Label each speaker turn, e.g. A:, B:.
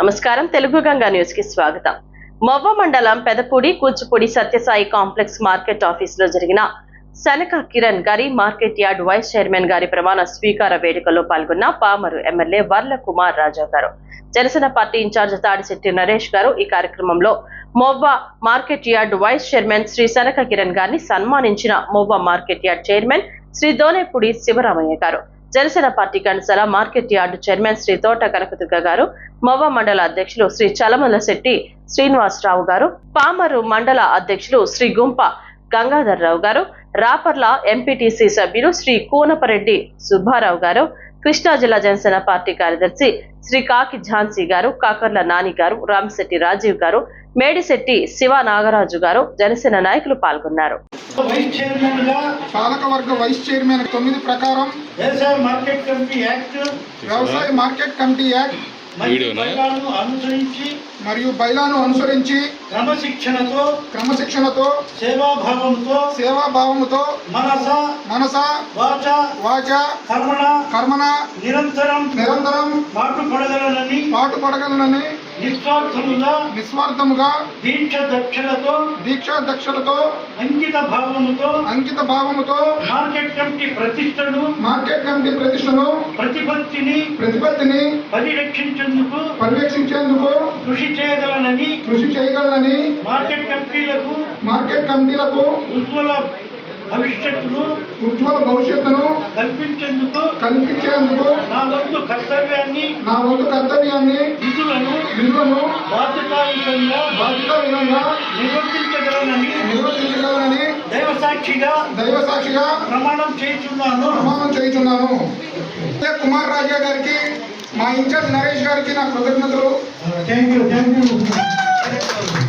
A: నమస్కారం. తెలుగు గంగా న్యూస్కి స్వాగతం. మవ్వ మండలం పెదపూడి కూచిపూడి సత్యసాయి కాంప్లెక్స్ మార్కెట్ ఆఫీస్లో జరిగిన శనక కిరణ్ గారి మార్కెట్ యార్డ్ వైస్ చైర్మన్ గారి ప్రమాణ స్వీకార వేడుకలో పాల్గొన్న Pamarru MLA Varla Kumar Raja garu. Janasena party incharge Tadisetti Naresh garu ఈ కార్యక్రమంలో Movva market yard vice chairman Shri Sanaka Kiran గారిని సన్మానించిన Movva market yard chairman Shri Donepudi Sivaramaiah garu. Janasena party కన్సల market yard chairman Shri Thota Kanakadurga garu మవ్వ మండల అధ్యక్షులు శ్రీ చలమల శెట్టి శ్రీనివాసరావు గారు పామరు మండల అధ్యక్షులు శ్రీ గుంప గంగాధరరావు గారు Raparla MPTC సభ్యులు శ్రీ కూనపరెడ్డి సుబ్బారావు గారు కృష్ణా జిల్లా జనసేన పార్టీ కార్యదర్శి శ్రీ కాకి ఝాన్సీ గారు కాకర్ల నాని గారు రామశెట్టి రాజీవ్ గారు మేడిశెట్టి శివ నాగరాజు గారు జనసేన నాయకులు పాల్గొన్నారు.
B: వైస్ చైర్మన్గా
C: పాలకవర్గ వైస్ చైర్మన్ తొమ్మిది ప్రకారం
B: వ్యవసాయ మార్కెట్ కమిటీ యాక్ట్
C: వ్యవసాయ మార్కెట్ కమిటీ యాక్ట్
B: మరియు బైలాను అనుసరించి
C: మరియు బైలాను అనుసరించి
B: క్రమశిక్షణతో
C: క్రమశిక్షణతో
B: సేవాభావంతో
C: సేవాభావముతో
B: మనస
C: మనస
B: వాచ
C: వాచ
B: కర్మణ
C: కర్మన
B: నిరంతరం
C: నిరంతరం
B: పాటు పడగలనని
C: పాటుపడగలనని
B: నిస్వార్థముగా
C: నిస్వార్థముగా
B: దీక్ష దక్షలతో
C: దీక్షా దక్షలతో
B: అంకిత భావముతో
C: అంకిత భావముతో
B: మార్కెట్ కమిటీ ప్రతిష్టను
C: మార్కెట్ కమిటీ ప్రతిష్టను
B: ప్రతిపత్తిని
C: ప్రతిపత్తిని
B: పరిరక్షించేందుకు
C: పర్యవేక్షించేందుకు
B: కృషి చేయగలనని
C: కృషి చేయగలనని
B: మార్కెట్ కమిటీలకు
C: మార్కెట్ కమిటీలకు
B: ఉజ్వల భవిష్యత్తును
C: ఉజ్వల భవిష్యత్తును
B: కల్పించేందుకు
C: కల్పించేందుకు
B: నా వంతు కర్తవ్యాన్ని
C: నా వంతు కర్తవ్యాన్ని
B: విధులను
C: విలువను
B: బాధ్యతాయుతంగా
C: బాధ్యత విధంగా
B: నిర్వర్తించగలనని
C: నిర్వర్తించగలనని
B: దైవ సాక్షిగా
C: దైవ సాక్షిగా
B: ప్రమాణం చేస్తున్నాను
C: ప్రమాణం చేయుచున్నాను. కుమార్ రాజా గారికి మా ఇన్ఛార్జ్ నరేష్ గారికి నా కృతజ్ఞతలు.
B: Thank you thank you